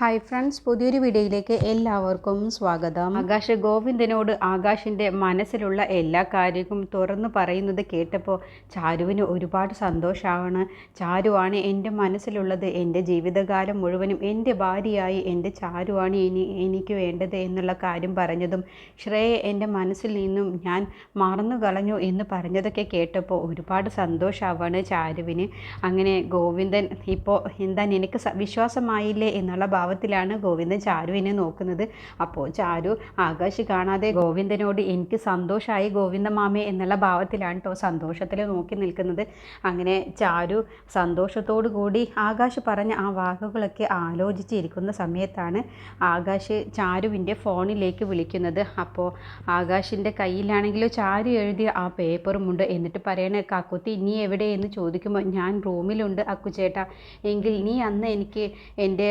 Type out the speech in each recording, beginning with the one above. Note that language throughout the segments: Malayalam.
ഹായ് ഫ്രണ്ട്സ് പുതിയൊരു വീഡിയോയിലേക്ക് എല്ലാവർക്കും സ്വാഗതം. ആകാശ് ഗോവിന്ദനോട് ആകാശിന്റെ മനസ്സിലുള്ള എല്ലാ കാര്യവും തുറന്നു പറയുന്നത് കേട്ടപ്പോൾ ചാരുവിന് ഒരുപാട് സന്തോഷമാണ്. ചാരുവാണ് എന്റെ മനസ്സിലുള്ളത് എന്റെ ജീവിതകാലം മുഴുവനും എന്റെ ഭാര്യയായി എന്റെ ചാരുവാണ് ഇനി എനിക്ക് വേണ്ടത് എന്നുള്ള കാര്യം പറഞ്ഞതും ശ്രേയ എന്റെ മനസ്സിൽ നിന്നും ഞാൻ മറന്നു കളഞ്ഞു എന്ന് പറഞ്ഞതൊക്കെ കേട്ടപ്പോൾ ഒരുപാട് സന്തോഷമാണ് ചാരുവിന്. അങ്ങനെ ഗോവിന്ദൻ ഇപ്പോൾ എന്താ നിനക്ക് വിശ്വാസമായില്ലേ എന്നുള്ള ഭാവത്തിലാണ് ഗോവിന്ദൻ ചാരുവിനെ നോക്കുന്നത്. അപ്പോൾ ചാരു ആകാശ് കാണാതെ ഗോവിന്ദനോട് എനിക്ക് സന്തോഷമായി ഗോവിന്ദ മാമേ എന്നുള്ള ഭാവത്തിലാണ് കേട്ടോ സന്തോഷത്തിൽ നോക്കി നിൽക്കുന്നത്. അങ്ങനെ ചാരു സന്തോഷത്തോടു കൂടി ആകാശ് പറഞ്ഞ ആ വാക്കുകളൊക്കെ ആലോചിച്ചിരിക്കുന്ന സമയത്താണ് ആകാശ് ചാരുവിന്റെ ഫോണിലേക്ക് വിളിക്കുന്നത്. അപ്പോൾ ആകാശിന്റെ കയ്യിലാണെങ്കിലും ചാരു എഴുതിയ ആ പേപ്പറുമുണ്ട് എന്നിട്ട് പറയണ കാക്കുത്തി നീ എവിടെയെന്ന് ചോദിക്കുമ്പോൾ ഞാൻ റൂമിലുണ്ട് അക്കുചേട്ടാ. എങ്കിൽ നീ അന്ന് എനിക്ക് എന്റെ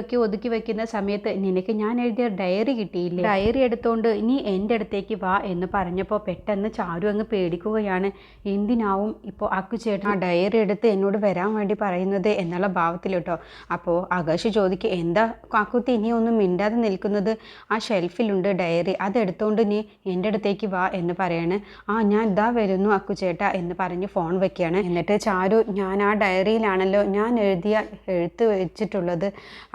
പെട്ടിയൊക്കെ ഒതുക്കി വെക്കുന്ന സമയത്ത് നിനക്ക് ഞാൻ എഴുതിയ ഡയറി കിട്ടിയില്ലേ? ഡയറി എടുത്തോണ്ട് നീ എന്റെ അടുത്തേക്ക് വാ എന്ന് പറഞ്ഞപ്പോൾ പെട്ടെന്ന് ചാരു അങ്ങ് പേടിക്കുകയാണ്. എന്തിനാവും ഇപ്പോൾ അക്കുചേട്ടൻ ആ ഡയറി എടുത്ത് എന്നോട് വരാൻ വേണ്ടി പറയുന്നത് എന്നുള്ള ഭാവത്തിൽ കേട്ടോ. അപ്പോൾ ആകാശ് ചോദിക്കുക എന്താ കാക്കുത്തി നീ ഒന്നും മിണ്ടാതെ നിൽക്കുന്നത്? ആ ഷെൽഫിലുണ്ട് ഡയറി അതെടുത്തോണ്ട് നീ എന്റെ അടുത്തേക്ക് വാ എന്ന് പറയാണ്. ആ ഞാൻ ഇതാ വരുന്നു അക്കുചേട്ട എന്ന് പറഞ്ഞ് ഫോൺ വെക്കുകയാണ്. എന്നിട്ട് ചാരു ഞാൻ ആ ഡയറിയിലാണല്ലോ ഞാൻ എഴുതിയ എഴുത്ത് വെച്ചിട്ടുള്ളത്.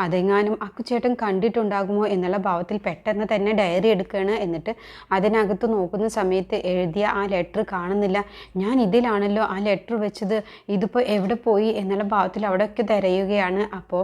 അതെങ്ങാനും അക്കുചേട്ടൻ കണ്ടിട്ടുണ്ടാകുമോ എന്നുള്ള ഭാവത്തിൽ പെട്ടെന്ന് തന്നെ ഡയറി എടുക്കുകയാണ് എന്നിട്ട് അതിനകത്ത് നോക്കുന്ന സമയത്ത് എഴുതിയ ആ ലെറ്റർ കാണുന്നില്ല. ഞാൻ ഇതിലാണല്ലോ ആ ലെറ്റർ വെച്ചത്. ഇതിപ്പോൾ എവിടെ പോയി എന്നുള്ള ഭാവത്തിൽ അവിടെയൊക്കെ തിരയുകയാണ്. അപ്പോൾ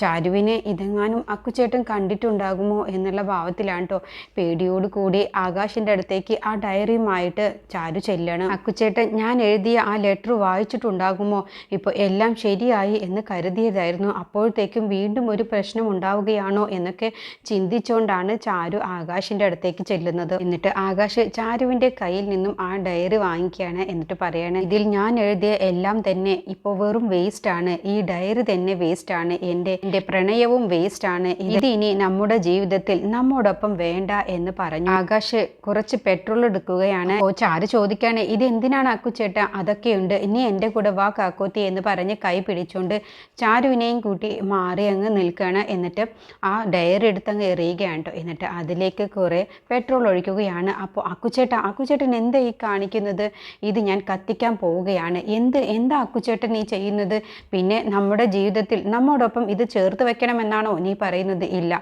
ചാരുവിനെ ഇതെങ്ങാനും അക്കുചേട്ടൻ കണ്ടിട്ടുണ്ടാകുമോ എന്നുള്ള ഭാവത്തിലാണ് കേട്ടോ പേടിയോട് കൂടി ആകാശിന്റെ അടുത്തേക്ക് ആ ഡയറിയുമായിട്ട് ചാരു ചെല്ലണം. അക്കുചേട്ടൻ ഞാൻ എഴുതിയ ആ ലെറ്റർ വായിച്ചിട്ടുണ്ടാകുമോ? ഇപ്പോൾ എല്ലാം ശരിയായി എന്ന് കരുതിയതായിരുന്നു. അപ്പോഴത്തേക്കും വീണ്ടും ഒരു പ്രശ്നം ഉണ്ടാവുകയാണോ എന്നൊക്കെ ചിന്തിച്ചുകൊണ്ടാണ് ചാരു ആകാശിന്റെ അടുത്തേക്ക് ചെല്ലുന്നത്. എന്നിട്ട് ആകാശ് ചാരുവിന്റെ കയ്യിൽ നിന്നും ആ ഡയറി വാങ്ങിക്കുകയാണ് എന്നിട്ട് പറയാണ് ഇതിൽ ഞാൻ എഴുതിയ എല്ലാം തന്നെ ഇപ്പോൾ വെറും വേസ്റ്റ് ആണ്. ഈ ഡയറി തന്നെ വേസ്റ്റ് ആണ്. എന്റെ എന്റെ പ്രണയവും വേസ്റ്റ് ആണ്. ഇത് ഇനി നമ്മുടെ ജീവിതത്തിൽ നമ്മോടൊപ്പം വേണ്ട എന്ന് പറഞ്ഞു ആകാശ് കുറച്ച് പെട്രോൾ എടുക്കുകയാണ്. ഓ ചാരു ചോദിക്കാണ് ഇത് എന്തിനാണ് അക്കുച്ചേട്ട? അതൊക്കെയുണ്ട് ഇനി എന്റെ കൂടെ വാ കാക്കോത്തി എന്ന് പറഞ്ഞ് കൈ പിടിച്ചുകൊണ്ട് ചാരുവിനെയും കൂട്ടി മാറി അങ്ങ് നിൽക്കുകയാണ് എന്നിട്ട് ആ ഡയറി എടുത്ത് അങ്ങ് എറിയുകയാണ് കേട്ടോ എന്നിട്ട് അതിലേക്ക് കുറേ പെട്രോൾ ഒഴിക്കുകയാണ്. അപ്പോൾ അക്കുച്ചേട്ട അക്കുച്ചേട്ടൻ എന്താ ഈ കാണിക്കുന്നത്? ഇത് ഞാൻ കത്തിക്കാൻ പോവുകയാണ്. എന്ത് എന്താ അക്കുച്ചേട്ടൻ നീ ചെയ്യുന്നത്? പിന്നെ നമ്മുടെ ജീവിതത്തിൽ നമ്മോടൊപ്പം ഇത് ചേർത്ത് വെക്കണമെന്നാണോ നീ പറയുന്നത്? ഇല്ല.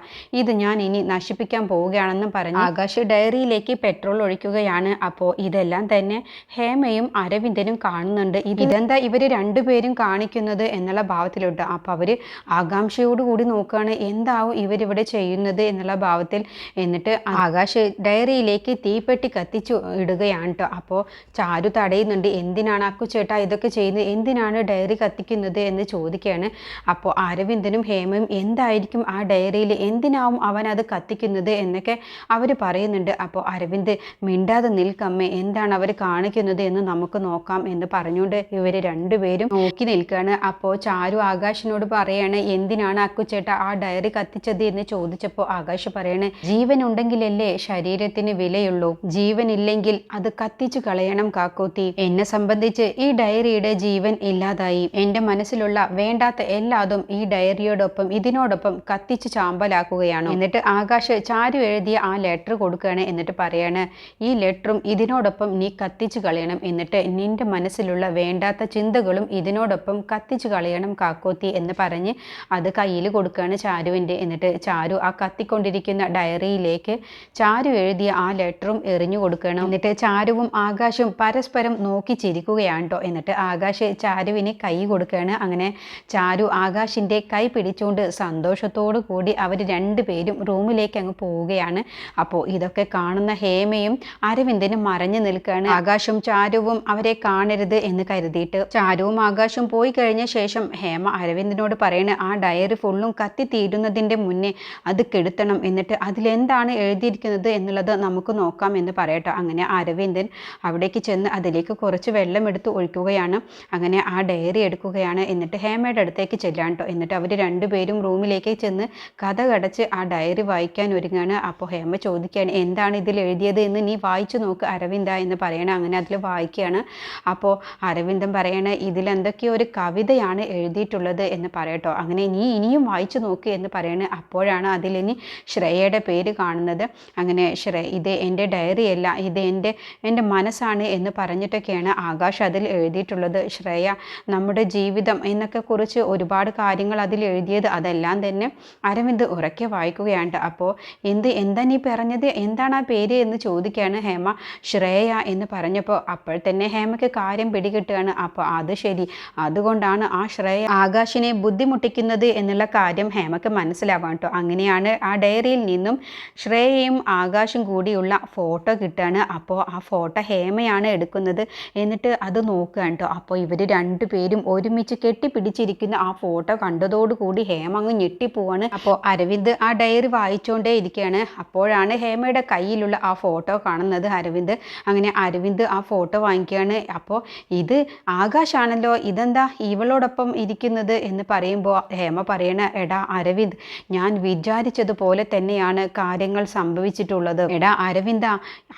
ഇത് ഞാൻ ഇനി നശിപ്പിക്കാൻ പോവുകയാണെന്നും പറഞ്ഞു ആകാശ് ഡയറിയിലേക്ക് പെട്രോൾ ഒഴിക്കുകയാണ്. അപ്പോൾ ഇതെല്ലാം തന്നെ ഹേമയും അരവിന്ദനും കാണുന്നുണ്ട്. ഇത് ഇതെന്താ ഇവർ രണ്ടുപേരും കാണിക്കുന്നത് എന്നുള്ള ഭാവത്തിലോട്ട്. അപ്പോൾ അവർ ആകാംക്ഷയോട് കൂടി നോക്കുകയാണ് എന്താവും ഇവരിവിടെ ചെയ്യുന്നത് എന്നുള്ള ഭാവത്തിൽ എന്നിട്ട് ആകാശ് ഡയറിയിലേക്ക് തീപ്പെട്ടി കത്തിച്ചു ഇടുകയാണ് കേട്ടോ. അപ്പോൾ ചാരു തടയുന്നുണ്ട് എന്തിനാണ് അക്കുചേട്ടാ ഇതൊക്കെ ചെയ്യുന്നത്? എന്തിനാണ് ഡയറി കത്തിക്കുന്നത്? എന്ന് ചോദിക്കുകയാണ്. അപ്പോൾ അരവിന്ദനും ഹേമയും എന്തായിരിക്കും ആ ഡയറിയിൽ എന്തിനാവും അവൻ അത് കത്തിക്കുന്നത്? എന്നൊക്കെ അവർ പറയുന്നുണ്ട്. അപ്പോൾ അരവിന്ദ് മിണ്ടാതെ നിൽക്കമ്മേ എന്താണ് അവർ കാണിക്കുന്നത് എന്ന് നമുക്ക് നോക്കാം എന്ന് പറഞ്ഞുകൊണ്ട് ഇവർ രണ്ടുപേരും നോക്കി നിൽക്കുകയാണ്. അപ്പോൾ ചാരു ആകാശിനോട് പറയാണ് എന്തിനാണ് അക്കുച്ചേട്ട ആ ഡയറി കത്തിച്ചത് എന്ന് ചോദിച്ചപ്പോൾ ആകാശ് പറയണേ ജീവൻ ഉണ്ടെങ്കിലല്ലേ ശരീരത്തിന് വിലയുള്ളൂ. ജീവനില്ലെങ്കിൽ അത് കത്തിച്ചു കളയണം കാക്കോത്തി. എന്നെ സംബന്ധിച്ച് ഈ ഡയറിയുടെ ജീവൻ ഇല്ലാതായി. എന്റെ മനസ്സിലുള്ള വേണ്ടാത്ത എല്ലാതും ഈ ഡയറിയോടൊപ്പം ഇതിനോടൊപ്പം കത്തിച്ചു ചാമ്പലാക്കുകയാണ്. എന്നിട്ട് ആകാശ് ചാരു എഴുതിയ ആ ലെറ്റർ കൊടുക്കുകയാണ് എന്നിട്ട് പറയാണ് ഈ ലെറ്ററും ഇതിനോടൊപ്പം നീ കത്തിച്ചു കളയണം. എന്നിട്ട് നിന്റെ മനസ്സിലുള്ള വേണ്ടാത്ത ചിന്തകളും ഇതിനോടൊപ്പം കത്തിച്ചു കളയണം കാക്കോത്തി എന്ന് പറഞ്ഞ് അത് കയ്യിൽ കൊടുക്കുകയാണ് ചാരുവിന്റെ. എന്നിട്ട് ചാരു ആ കത്തിക്കൊണ്ടിരിക്കുന്ന ഡയറിയിലേക്ക് ചാരു എഴുതിയ ആ ലെറ്ററും എറിഞ്ഞു കൊടുക്കണം എന്നിട്ട് ചാരുവും ആകാശും പരസ്പരം നോക്കി ചിരിക്കുകയാണ് കേട്ടോ എന്നിട്ട് ആകാശ് ചാരുവിന് കൈ കൊടുക്കുകയാണ്. അങ്ങനെ ചാരു ആകാശിന്റെ കൈ പിടിച്ചുകൊണ്ട് സന്തോഷത്തോടു കൂടി അവർ രണ്ടുപേരും റൂമിലേക്ക് അങ്ങ് പോവുകയാണ്. അപ്പോൾ ഇതൊക്കെ കാണുന്ന ഹേമയും അരവിന്ദനും മറഞ്ഞു നിൽക്കുകയാണ്. ആകാശും ചാരുവും അവരെ കാണരുത് എന്ന് കരുതിയിട്ട് ചാരുവും ആകാശും പോയി കഴിഞ്ഞ ശേഷം ഹേമ അരവിന്ദനോട് പറയണ ആ ഡയറി ഫുള്ളും കത്തി തീരുന്നതിന്റെ മുന്നേ അത് കെടുത്തണം എന്നിട്ട് അതിലെന്താണ് എഴുതിയിരിക്കുന്നത് എന്നുള്ളത് നമുക്ക് നോക്കാം എന്ന് പറയട്ടോ. അങ്ങനെ അരവിന്ദൻ അവിടേക്ക് ചെന്ന് അതിലേക്ക് കുറച്ച് വെള്ളം എടുത്ത് ഒഴിക്കുകയാണ്. അങ്ങനെ ആ ഡയറി എടുക്കുകയാണ്. എന്നിട്ട് ഹേമയുടെ അടുത്തേക്ക് ചെല്ലാൻ കേട്ടോ എന്നിട്ട് അവർ രണ്ടുപേരും റൂമിലേക്ക് ചെന്ന് കഥ കടച്ച് ആ ഡയറി വായിക്കാൻ ഒരുങ്ങാണ്. അപ്പോൾ ഹേമ ചോദിക്കുകയാണ് എന്താണ് ഇതിൽ എഴുതിയത് എന്ന് നീ വായിച്ചു നോക്ക് അരവിന്ദ എന്ന് പറയണം. അങ്ങനെ അതിൽ വായിക്കുകയാണ്. അപ്പോൾ അരവിന്ദൻ പറയണ ഇതിൽ എന്തൊക്കെയോ ഒരു കവിതയാണ് എഴുതിയിട്ടുള്ളത് എന്ന് പറയട്ടോ. അങ്ങനെ നീ ഇനിയും വായിച്ചു നോക്ക് എന്ന് പറയണേ അപ്പോഴാണ് അതിലിനി ശ്രേയയുടെ പേര് കാണുന്നത്. അങ്ങനെ ശ്രേ ഇത് എന്റെ ഡയറി അല്ല ഇത് എന്റെ എന്റെ മനസ്സാണ് എന്ന് പറഞ്ഞിട്ടൊക്കെയാണ് ആകാശ് അതിൽ എഴുതിയിട്ടുള്ളത്. ശ്രേയ നമ്മുടെ ജീവിതം എന്നൊക്കെ കുറിച്ച് ഒരുപാട് കാര്യങ്ങൾ അതിൽ എഴുതിയത് അതെല്ലാം തന്നെ അരവിന്ദ് ഉറക്കെ വായിക്കുകയാണ്. അപ്പോൾ എന്ത് എന്താ നീ പറഞ്ഞത്? എന്താണ് ആ പേര്? എന്ന് ചോദിക്കുകയാണ് ഹേമ ശ്രേയ എന്ന് പറഞ്ഞപ്പോൾ അപ്പോൾ തന്നെ ഹേമയ്ക്ക് കാര്യം പിടികിട്ടുകയാണ്. അപ്പോൾ അത് ശരി അതുകൊണ്ടാണ് ആ ശ്രേയ ആകാശിനെ ബുദ്ധിമുട്ടിക്കുന്നത് എന്നുള്ള കാര്യം ഹേമയ്ക്ക് മനസ്സിലാവാൻ കേട്ടോ അങ്ങനെയാണ് ആ ഡയറിയിൽ നിന്നും ശ്രേയയും ആകാശും കൂടിയുള്ള ഫോട്ടോ കിട്ടുകയാണ് അപ്പോൾ ആ ഫോട്ടോ ഹേമയാണ് എടുക്കുന്നത്. എന്നിട്ട് അത് നോക്കുകയാണ് കേട്ടോ അപ്പോൾ ഇവർ രണ്ടുപേരും ഒരുമിച്ച് കെട്ടിപ്പിടിച്ചിരിക്കുന്ന ആ ഫോട്ടോ കണ്ടതോടുകൂടി ഹേമ അങ്ങ് ഞെട്ടിപ്പോവാണ്. അപ്പോൾ അരവിന്ദ് ആ ഡയറി വായിച്ചുകൊണ്ടേ ഇരിക്കുകയാണ്. അപ്പോഴാണ് ഹേമയുടെ കയ്യിലുള്ള ആ ഫോട്ടോ കാണുന്നത് അരവിന്ദ്. അങ്ങനെ അരവിന്ദ് ആ ഫോട്ടോ വാങ്ങിക്കുകയാണ്. അപ്പോൾ ഇത് ആകാശാണല്ലോ ഇതെന്താ ഇവളോടൊപ്പം ഇരിക്കുന്നത് എന്ന് പറയുമ്പോൾ ഹേമ പറയണ എടാ അരവിന്ദ് ഞാൻ വിചാരിച്ചതുപോലെ തന്നെയാണ് കാര്യങ്ങൾ സംഭവിച്ചിട്ടുള്ളത്. എടാ അരവിന്ദ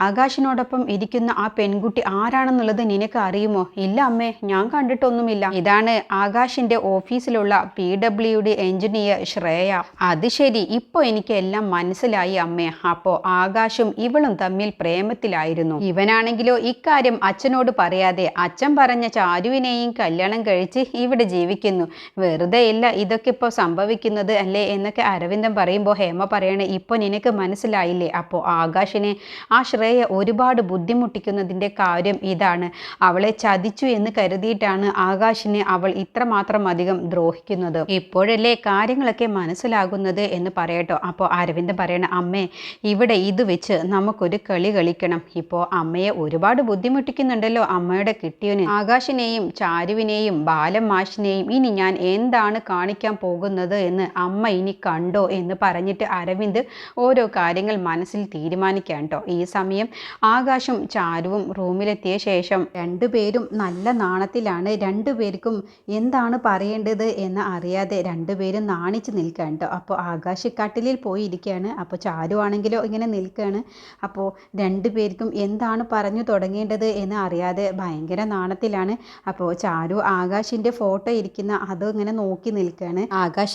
ആകാശിനോടൊപ്പം ഇരിക്കുന്ന ആ പെൺകുട്ടി ആരാണെന്നുള്ളത് നിനക്ക് അറിയുമോ? ഇല്ല അമ്മേ ഞാൻ കണ്ടിട്ടൊന്നുമില്ല. ഇതാണ് ആകാശിന്റെ ഓഫീസിലുള്ള പി ഡബ്ല്യു എഞ്ചിനീയർ ശ്രേയ. അത് ശരി ഇപ്പോൾ എനിക്ക് എല്ലാം മനസ്സിലായി അമ്മേ. അപ്പോ ആകാശും ഇവളും തമ്മിൽ പ്രേമത്തിലായിരുന്നു. ഇവനാണെങ്കിലോ ഇക്കാര്യം അച്ഛനോട് പറയാതെ അച്ഛൻ പറഞ്ഞ ചാരുവിനെയും കല്യാണം കഴിച്ച് ഇവിടെ ജീവിക്കുന്നു. വെറുതെ ഇല്ല ഇതൊക്കെ ഇപ്പോൾ സംഭവിക്കുന്നത് അല്ലേ എന്നൊക്കെ അരവിന്ദൻ പറയുമ്പോൾ ഹേമ പറയണേ ഇപ്പോൾ നിനക്ക് മനസ്സിലായില്ലേ? അപ്പോൾ ആകാശിനെ ആ ശ്രേയ ഒരുപാട് ബുദ്ധിമുട്ടിക്കുന്നതിന്റെ കാര്യം ഇതാണ്. അവളെ ചതിച്ചു എന്ന് കരുതിയിട്ടാണ് ആകാശിനെ അവൾ ഇത്രമാത്രം അധികം ദ്രോഹിക്കുന്നത്. ഇപ്പോഴല്ലേ കാര്യങ്ങളൊക്കെ മനസ്സിലാകുന്നത് എന്ന് പറയട്ടോ. അപ്പോൾ അരവിന്ദൻ പറയണ അമ്മേ ഇവിടെ ഇത് വെച്ച് നമുക്കൊരു കളി കളിക്കണം. ഇപ്പോൾ അമ്മയെ ഒരുപാട് ബുദ്ധിമുട്ടിക്കുന്നുണ്ടല്ലോ അമ്മയുടെ കിട്ടിയവന്. ആകാശിനെയും ചാരുവിനെയും ബാലം മാഷിനെയും ഇനി ഞാൻ എന്താണ് കാണിക്കാൻ പോകുന്നത് എന്ന് അമ്മ ഇനി കണ്ടോ എന്ന് പറഞ്ഞിട്ട് അരവിന്ദ് ഓരോ കാര്യങ്ങൾ മനസ്സിൽ തീരുമാനിക്കാൻ കേട്ടോ ഈ സമയം ആകാശും ചാരുവും റൂമിലെത്തിയ ശേഷം രണ്ടുപേരും നല്ല നാണത്തിലാണ്. രണ്ടുപേർക്കും എന്താണ് പറയേണ്ടത് എന്ന് അറിയാതെ രണ്ടുപേരും നാണിച്ച് നിൽക്കുകയാണ് കേട്ടോ അപ്പോൾ ആകാശ് കട്ടിലിൽ പോയി ഇരിക്കുകയാണ് അപ്പോൾ ചാരുവാണെങ്കിലോ ഇങ്ങനെ നിൽക്കുകയാണ് അപ്പോൾ രണ്ടുപേർക്കും എന്താണ് പറഞ്ഞു തുടങ്ങേണ്ടത് എന്ന് അറിയാതെ ഭയങ്കര നാണത്തിലാണ്. അപ്പോൾ ചാരു ആകാശിന്റെ ഫോട്ടോ ഇരിക്കുന്ന അത് ഇങ്ങനെ നോക്കി നിൽക്കുകയാണ്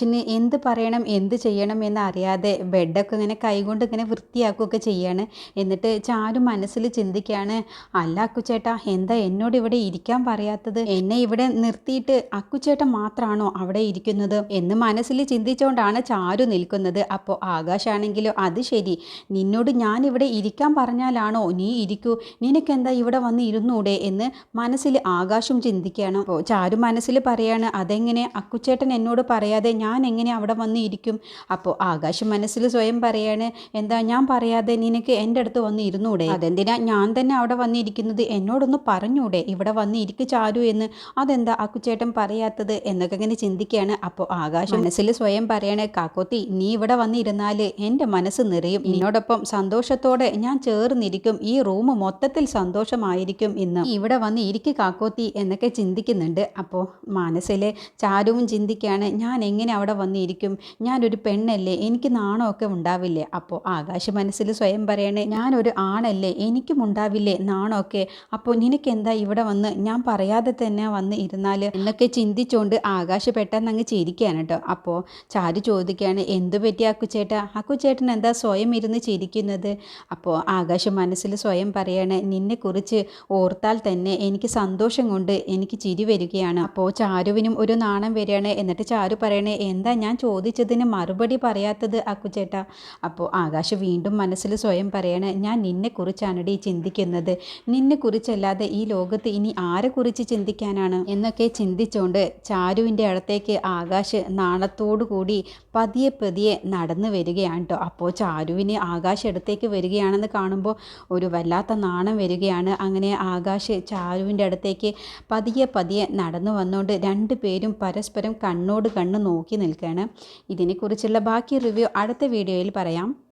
ആകാശിന് എന്ത് പറയണം എന്ത് ചെയ്യണം എന്ന് അറിയാതെ ബെഡൊക്കെ ഇങ്ങനെ കൈകൊണ്ട് ഇങ്ങനെ വൃത്തിയാക്കുകയൊക്കെ ചെയ്യാണ്. എന്നിട്ട് ചാരു മനസ്സിൽ ചിന്തിക്കുകയാണ് അല്ല അക്കുച്ചേട്ടാ എന്താ എന്നോട് ഇവിടെ ഇരിക്കാൻ പറയാത്തത്? എന്നെ ഇവിടെ നിർത്തിയിട്ട് അക്കുച്ചേട്ടൻ മാത്രമാണോ അവിടെ ഇരിക്കുന്നത്? എന്ന് മനസ്സിൽ ചിന്തിച്ചുകൊണ്ടാണ് ചാരു നിൽക്കുന്നത്. അപ്പോൾ ആകാശാണെങ്കിലും അത് ശരി നിന്നോട് ഞാൻ ഇവിടെ ഇരിക്കാൻ പറഞ്ഞാലാണോ നീ ഇരിക്കൂ? നിനക്കെന്താ ഇവിടെ വന്ന് ഇരുന്നൂടെ? എന്ന് മനസ്സിൽ ആകാശം ചിന്തിക്കുകയാണ്. അപ്പോൾ ചാരു മനസ്സിൽ പറയാണ് അതെങ്ങനെ? അക്കുച്ചേട്ടൻ എന്നോട് പറയാതെ ഞാൻ എങ്ങനെ അവിടെ വന്ന് ഇരിക്കും അപ്പോൾ ആകാശം മനസ്സിൽ സ്വയം പറയാണ് എന്താ ഞാൻ പറയാതെ നിനക്ക് എന്റെ അടുത്ത് വന്ന് ഇരുന്നൂടെ? അതെന്തിനാ ഞാൻ തന്നെ അവിടെ വന്നിരിക്കുന്നത്? എന്നോടൊന്ന് പറഞ്ഞൂടെ? ഇവിടെ വന്ന് ഇരിക്കു ചാരു എന്ന്. അതെന്താ അക്കുച്ചേട്ടൻ പറയാത്തത്? എന്നൊക്കെ ഇങ്ങനെ ചിന്തിക്കുകയാണ് അപ്പോൾ ആകാശം മനസ്സിൽ സ്വയം പറയണേ കാക്കോത്തി നീ ഇവിടെ വന്നിരുന്നാൽ എന്റെ മനസ്സ് നിറയും. നിന്നോടൊപ്പം സന്തോഷത്തോടെ ഞാൻ ചേർന്നിരിക്കും. ഈ റൂം മൊത്തത്തിൽ സന്തോഷമായിരിക്കും ഇന്ന് ഇവിടെ വന്ന് ഇരിക്കു കാക്കോത്തി എന്നൊക്കെ ചിന്തിക്കുന്നുണ്ട്. അപ്പോൾ മനസ്സിലെ ചാരുവും ചിന്തിക്കുകയാണ് ഞാൻ എങ്ങനെ അവിടെ വന്നിരിക്കും. ഞാനൊരു പെണ്ണല്ലേ? എനിക്ക് നാണമൊക്കെ ഉണ്ടാവില്ലേ? അപ്പോൾ ആകാശ മനസ്സിൽ സ്വയം പറയണേ ഞാനൊരു ആണല്ലേ? എനിക്കും ഉണ്ടാവില്ലേ നാണമൊക്കെ? അപ്പോൾ നിനക്കെന്താ ഇവിടെ വന്ന്? ഞാൻ പറയാതെ തന്നെ വന്ന് ഇരുന്നാൽ എന്നൊക്കെ ചിന്തിച്ചുകൊണ്ട് ആകാശ പെട്ടെന്ന് അങ്ങ് ചിരിക്കുകയാണ് കേട്ടോ. അപ്പോൾ ചാരു ചോദിക്കുകയാണ് എന്തു പറ്റി അക്കുച്ചേട്ടാ അക്കുച്ചേട്ടൻ എന്താ സ്വയം ഇരുന്ന് ചിരിക്കുന്നത്? അപ്പോൾ ആകാശ മനസ്സിൽ സ്വയം പറയാണ് നിന്നെക്കുറിച്ച് ഓർത്താൽ തന്നെ എനിക്ക് സന്തോഷം കൊണ്ട് എനിക്ക് ചിരി വരികയാണ്. അപ്പോൾ ചാരുവിനും ഒരു നാണം വരികയാണ്. എന്നിട്ട് ചാരു പറയണേ എന്താ ഞാൻ ചോദിച്ചതിന് മറുപടി പറയാത്തത് അക്കുചേട്ടാ അപ്പോൾ ആകാശ് വീണ്ടും മനസ്സിൽ സ്വയം പറയണേ ഞാൻ നിന്നെക്കുറിച്ചാണടി ചിന്തിക്കുന്നത്. നിന്നെക്കുറിച്ചല്ലാതെ ഈ ലോകത്ത് ഇനി ആരെക്കുറിച്ച് ചിന്തിക്കാനാണ്? എന്നൊക്കെ ചിന്തിച്ചുകൊണ്ട് ചാരുവിന്റെ അടുത്തേക്ക് ആകാശ് നാണത്തോടു കൂടി പതിയെ പതിയെ നടന്നു വരികയാണ് കേട്ടോ അപ്പോൾ ചാരുവിന് ആകാശ് അടുത്തേക്ക് വരികയാണെന്ന് കാണുമ്പോൾ ഒരു വല്ലാത്ത നാണം വരികയാണ്. അങ്ങനെ ആകാശ് ചാരുവിന്റെ അടുത്തേക്ക് പതിയെ പതിയെ നടന്നു വന്നുകൊണ്ട് രണ്ടു പേരും പരസ്പരം കണ്ണോട് കണ്ണ് നോക്കി നിൽക്കുകയാണ്. ഇതിനെക്കുറിച്ചുള്ള ബാക്കി റിവ്യൂ അടുത്ത വീഡിയോയിൽ പറയാം.